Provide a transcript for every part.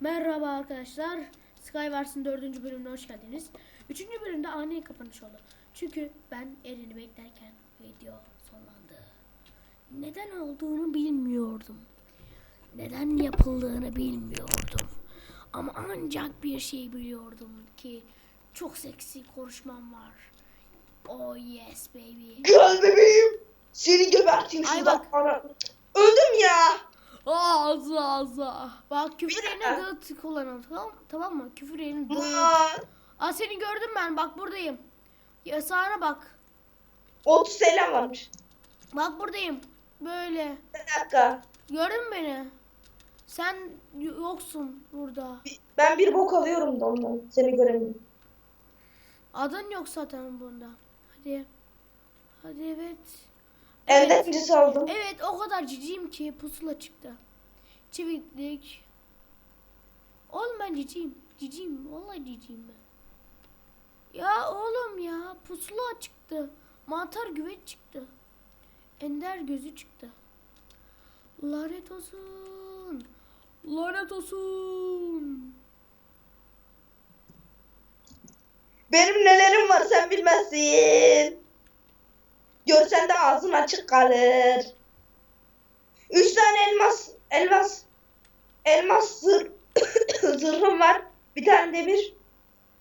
Merhaba arkadaşlar. Skywars'ın 4. bölümüne hoş geldiniz. 3. bölümde ani kapanış oldu. Çünkü ben Eren'i beklerken video sonlandı. Neden olduğunu bilmiyordum. Neden yapıldığını bilmiyordum. Ama ancak bir şey biliyordum ki çok seksi konuşmam var. Oh yes baby. Gel bebeğim. Seni geberteyim Ay şurada. bak. Ana. Öldüm ya. Ağza ağza. Bak küfür yerine dağıt kullanalım tamam, tamam mı? Küfür yerine dağıt. Aa seni gördüm ben bak buradayım. Ya sağına bak. 30 selam varmış. Bak buradayım. Böyle. Bir dakika. Gördün mü beni? Sen yoksun burada. Ben bir bok alıyorum da ondan. Seni göremedim. Adın yok zaten bunda. Hadi. Hadi evet. Evet. Evet. aldım. Evet o kadar ciciyim ki pusula çıktı. Çiviklik. Oğlum ben ciciyim. Ciciyim. Vallahi ciciyim ben. Ya oğlum ya pusula çıktı. Mantar güveç çıktı. Ender gözü çıktı. Lanet olsun. Lanet olsun. Benim nelerim var sen bilmezsin. Görsen de ağzın açık kalır. Üç tane elmas, elmas, elmas zır, zırhım var. Bir tane demir.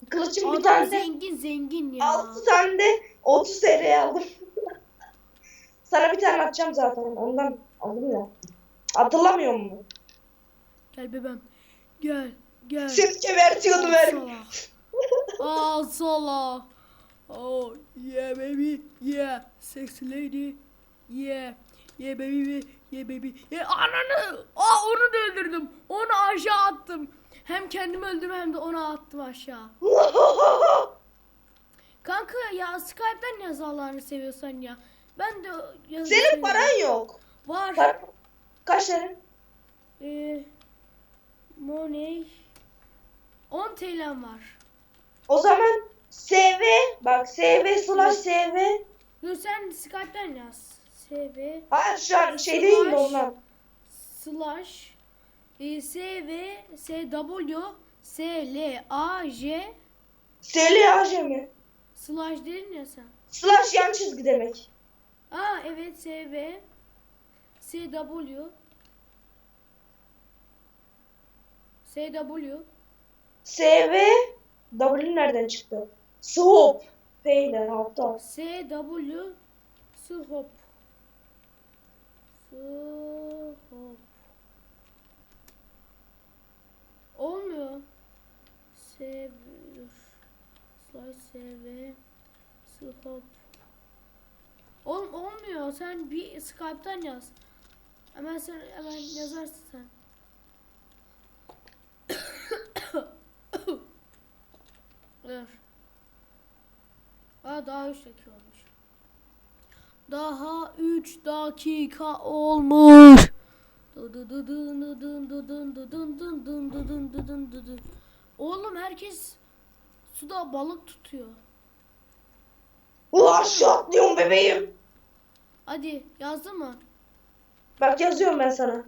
Kılıçım bir tane de. zengin zengin ya. Altı tane de 30 TL aldım. Sana bir tane atacağım zaten. Ondan aldım ya. Hatırlamıyor musun? Gel bebeğim. Gel. Gel. Seni gebertiyordum her gün. Sala. Oh yeah baby. Yeah. Sexy lady. Yeah. Yeah baby. Yeah baby. Yeah ananı. Aa onu da öldürdüm. Onu aşağı attım. Hem kendimi öldürdüm hem de onu attım aşağı. Kanka ya Skype'den yaz Allah'ını seviyorsan ya. Ben de yazı Senin paran yok. Var. Para- Kaç tane? Ee, money. 10 TL'm var. O zaman SV bak SV slash SV. Dur sen Skype'den yaz. SV Hayır şu an şey değil mi Slash. ondan? slash e, SV SW SLAJ SLAJ mi? slash dedin ya sen. Slash yan çizgi demek. Aa evet SV SW SW SV W nereden çıktı? Swap. P'den altta. SW Suhop Suhop Olmuyor. Sev dur. Slash SV Suhop Oğlum olmuyor. Sen bir Skype'tan yaz. Hemen sen hemen yazarsın sen. Dur. Aa daha 3 dakika olmuş. Daha 3 dakika olmuş. Oğlum herkes suda balık tutuyor. Ulan aşağı atlıyorum bebeğim. Hadi yazdın mı? Bak yazıyorum ben sana.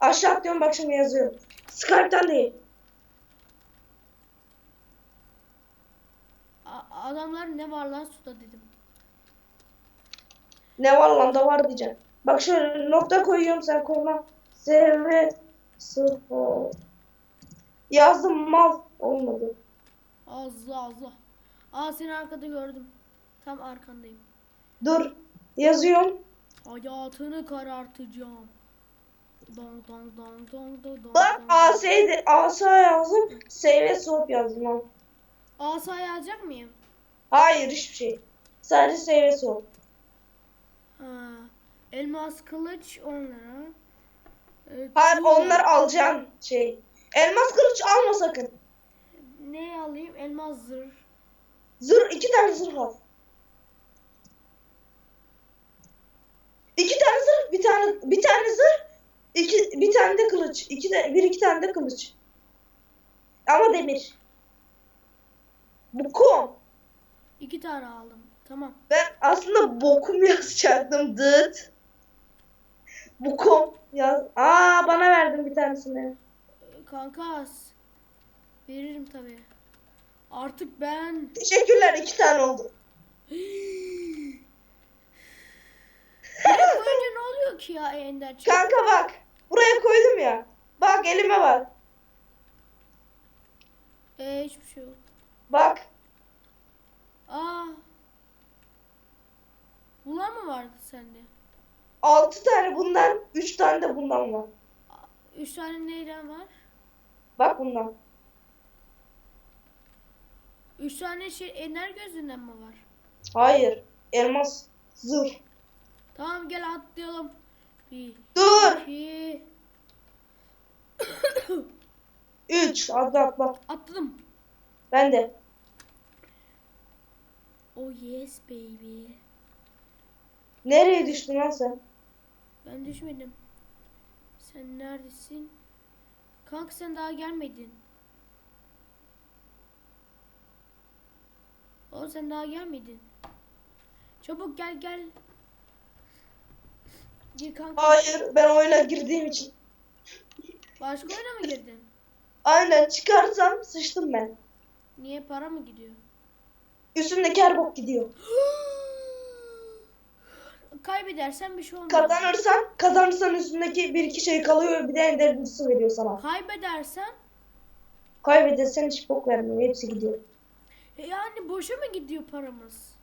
Aşağı atlıyorum bak şimdi yazıyorum. Skype'tan değil. Adamlar ne var lan suda dedim. Ne var lan da var diyeceğim. Bak şöyle nokta koyuyorum sen koyma. SV sıfır. Yazdım mal. Olmadı. Allah Allah. Aa seni arkada gördüm. Tam arkandayım. Dur. Yazıyorum. Hayatını karartacağım. Dong dong dong dong dong dong. Bak. AS'de asa yazdım. SV soğuk yazdım lan. Asa yazacak mıyım? Hayır hiçbir şey. Sadece SV soğuk. Ha. Elmas kılıç 10 lira. Ee, Hayır tuğla- onlar alacağın şey. Elmas kılıç alma sakın. Ne alayım? Elmas zırh. Zırh iki tane zırh al. İki tane zırh, bir tane bir tane zırh, iki bir tane de kılıç. İki de bir iki tane de kılıç. Ama demir. Bu kom. İki tane aldım. Tamam. Ben aslında bokum yazacaktım. Dıt. Bu kom yaz. Aa bana verdin bir tanesini. Kankas. Veririm tabii. Artık ben Teşekkürler iki tane oldu. Buraya koyunca ne oluyor ki ya Ender? Kanka bak. Buraya koydum ya. Bak elime bak. Ee, hiçbir şey yok. Bak. Aa. Bunlar mı vardı sende? Altı tane bundan, üç tane de bundan var. Üç tane neyden var? Bak bundan. Üç tane şey Ender gözünden mi var? Hayır. Elmas. Zırh. Tamam gel atlayalım. Bir, Dur. iki, Üç. Atla atla. atladım. Ben de. Oh yes baby. Nereye düştün lan sen? Ben düşmedim. Sen neredesin? Kanka sen daha gelmedin. Oğlum sen daha gelmedin. Çabuk gel gel. Gir kanka. Hayır. Ben oyuna girdiğim için. Başka oyuna mı girdin? Aynen çıkarsam sıçtım ben. Niye para mı gidiyor? Üstümdeki her bok gidiyor. Kaybedersen bir şey olmaz. Kazanırsan, kazanırsan üstündeki bir iki şey kalıyor. Bir de ender bulutsu veriyor sana. Kaybedersen Kaybedersen hiç bok vermiyor. Hepsi gidiyor. e yani boşa mı gidiyor paramız?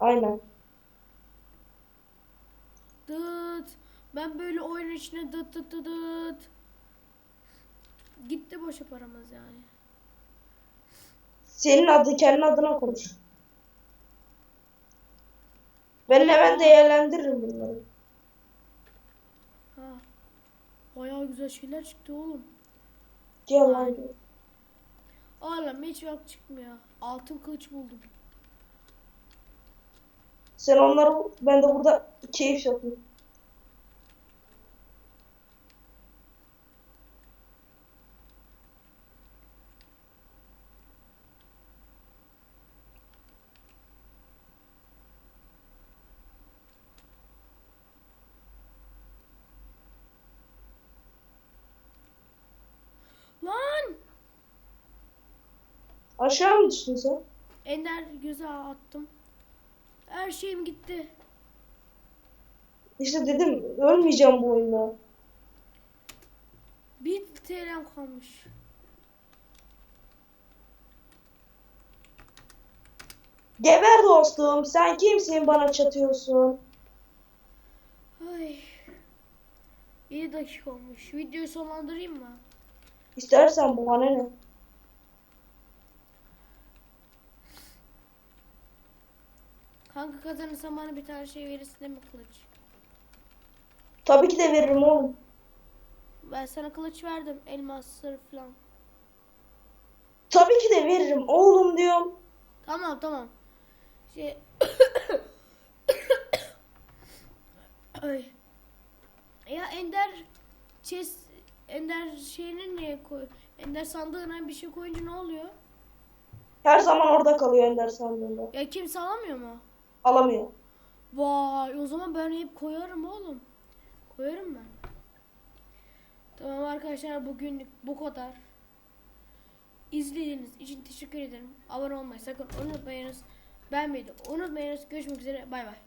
Aynen. Dıt. Ben böyle oyun içine dıt dıt dıt dıt. Gitti boşa paramız yani. Senin adı kendi adına konuş. Ben hemen değerlendiririm bunları. Ha. Bayağı güzel şeyler çıktı oğlum. Gel lan. Oğlum hiç yok çıkmıyor. Altın kılıç buldum. Sen onları ben de burada keyif yapıyorum. Lan! Aşağı mı düştün sen? Ender göze attım. Her şeyim gitti. İşte dedim ölmeyeceğim bu oyunda. Bir TL'm kalmış. Geber dostum sen kimsin bana çatıyorsun? Ay. 7 dakika olmuş. Videoyu sonlandırayım mı? İstersen bu bana ne? Kanka kazanırsam bana bir tane şey verirsin değil mi kılıç? Tabii ki de veririm oğlum. Ben sana kılıç verdim. Elmas, sır falan. Tabii ki de veririm oğlum diyorum. Tamam tamam. Şey... Ay. Ya Ender chest Ender şeyini niye koy? Ender sandığına bir şey koyunca ne oluyor? Her zaman orada kalıyor Ender sandığında. Ya kimse alamıyor mu? Alamıyor. Vay o zaman ben hep koyarım oğlum. Koyarım ben. Tamam arkadaşlar bugünlük bu kadar. İzlediğiniz için teşekkür ederim. Abone olmayı sakın unutmayınız. Beğenmeyi de unutmayınız. Görüşmek üzere. Bay bay.